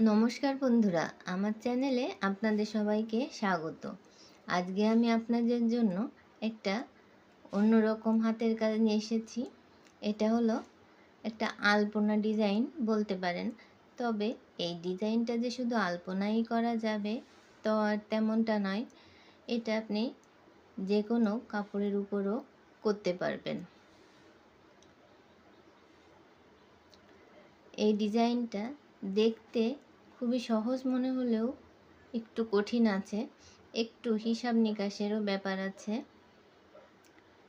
নমস্কার বন্ধুরা, আমার চ্যানেলে আপনাদের সবাইকে স্বাগত। আজকে আমি আপনাদের জন্য একটা অন্যরকম হাতের কাজ নিয়ে এসেছি। এটা হলো একটা আলপনা ডিজাইন বলতে পারেন। তবে এই ডিজাইনটা যে শুধু আলপনাই করা যাবে, তো আর তেমনটা নয়। এটা আপনি যে কোনো কাপড়ের উপরও করতে পারবেন। এই ডিজাইনটা দেখতে খুবই সহজ মনে হলেও একটু কঠিন আছে। একটু হিসাব নিকাশেরও ব্যাপার আছে।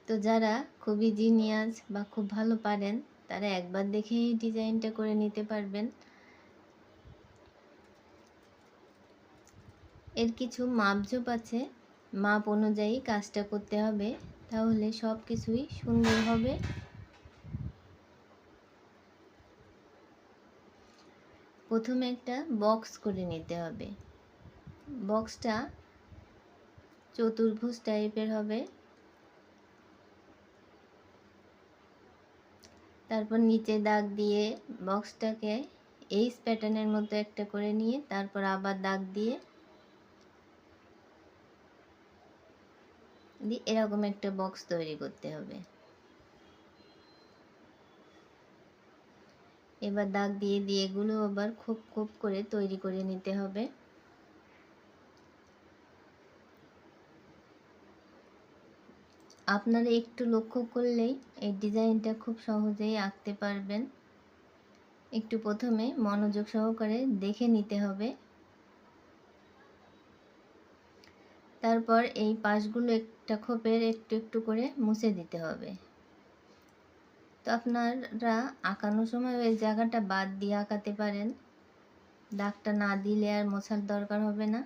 তো যারা খুবই জিনিয়াস বা খুব ভালো পারেন, তারা একবার দেখেই ডিজাইনটা করে নিতে পারবেন। এর কিছু মাপঝোপ আছে। মাপ অনুযায়ী কাজটা করতে হবে। তাহলে সব কিছুই সুন্দর হবে। প্রথমে একটা বক্স করে নিতে হবে। বক্সটা চতুর্ভুজ টাইপের হবে। তারপর নিচে দাগ দিয়ে বক্সটাকে এইচ প্যাটার্নের মতো একটা করে নিয়ে তারপর আবার দাগ দিয়ে এরকম একটা বক্স তৈরি করতে হবে। এবার দাগ দিয়ে দিয়ে এগুলো আবার খুব খুব করে তৈরি করে নিতে হবে। আপনারা একটু লক্ষ্য করলেই এই ডিজাইনটা খুব সহজেই আঁকতে পারবেন। একটু প্রথমে মনোযোগ সহকারে দেখে নিতে হবে। তারপর এই পাশগুলো একটা খোপের একটু একটু করে মুছে দিতে হবে। তো আপনারা আঁকানোর সময় ওই জায়গাটা বাদ দিয়ে আঁকাতে পারেন। দাগটা না দিলে আর মোছার দরকার হবে না।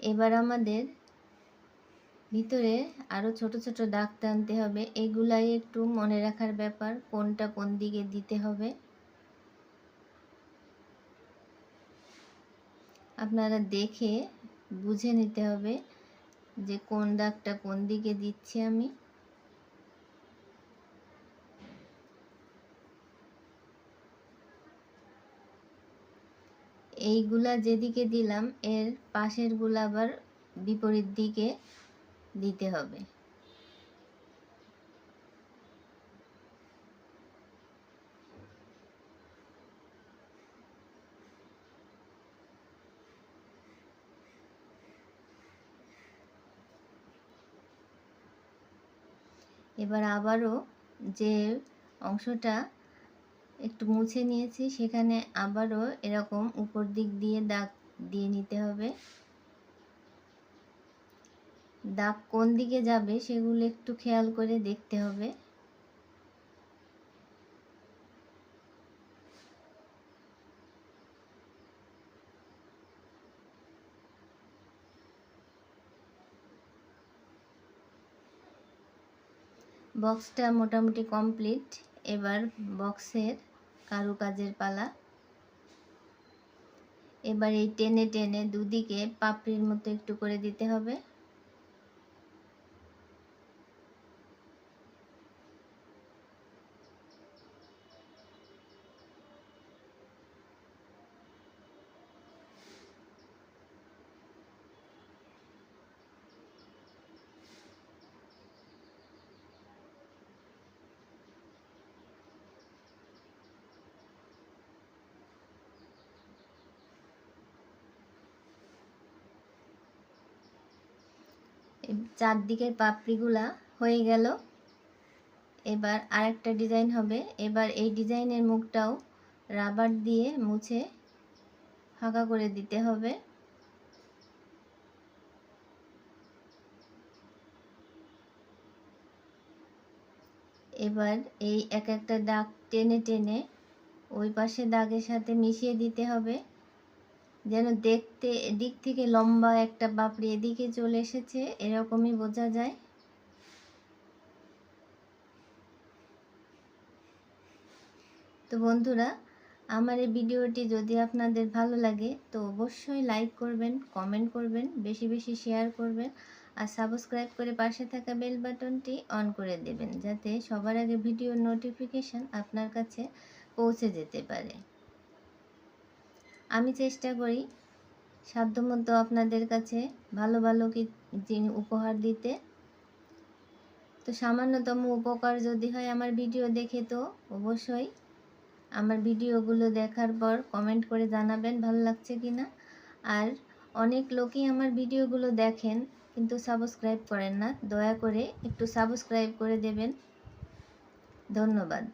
এবার আমাদের ভিতরে আরও ছোট ছোট দাগ টানতে হবে। এগুলাই একটু মনে রাখার ব্যাপার, কোনটা কোন দিকে দিতে হবে। আপনারা দেখে বুঝে নিতে হবে যে কোন দাগটা কোন দিকে দিচ্ছি আমি। এইগুলা যেদিকে দিলাম, এর পাশেরগুলা আবার বিপরীত দিকে দিতে হবে। এবার আবারও যে অংশটা একটু মুছে নিয়েছি, সেখানে আবারও এরকম উপর দিক দিয়ে দাগ দিয়ে নিতে হবে। দাগ কোন দিকে যাবে সেগুলো একটু খেয়াল করে দেখতে হবে। বক্সটা মোটামুটি কমপ্লিট। এবার বক্সের কারুকাজের পালা। এবার এই টেনে টেনে দুদিকে পাপড়ির মতো একটু করে দিতে হবে। চারদিকের পাপড়িগুলা হয়ে গেল। এবার আরেকটা ডিজাইন হবে। এবার এই ডিজাইনের মুখটাও রাবার দিয়ে মুছে ফাঁকা করে দিতে হবে। এবার এই এক একটা দাগ টেনে টেনে ওই পাশে দাগের সাথে মিশিয়ে দিতে হবে। যেন দেখতে এদিক থেকে লম্বা একটা পাপড়ি এদিকে চলে এসেছে, এরকমই বোঝা যায়। তো বন্ধুরা, আমার এই ভিডিওটি যদি আপনাদের ভালো লাগে, তো অবশ্যই লাইক করবেন, কমেন্ট করবেন, বেশি বেশি শেয়ার করবেন, আর সাবস্ক্রাইব করে পাশে থাকা বেল বাটনটি অন করে দেবেন, যাতে সবার আগে ভিডিওর নোটিফিকেশন আপনার কাছে পৌঁছে যেতে পারে। আমি চেষ্টা করি সাধ্যমতো আপনাদের কাছে ভালো ভালো কি উপহার দিতে। তো সামান্যতম উপকার যদি হয় আমার ভিডিও দেখে, তো অবশ্যই আমার ভিডিওগুলো দেখার পর কমেন্ট করে জানাবেন ভালো লাগছে কি না আর অনেক লোকই আমার ভিডিওগুলো দেখেন, কিন্তু সাবস্ক্রাইব করেন না। দয়া করে একটু সাবস্ক্রাইব করে দেবেন। ধন্যবাদ।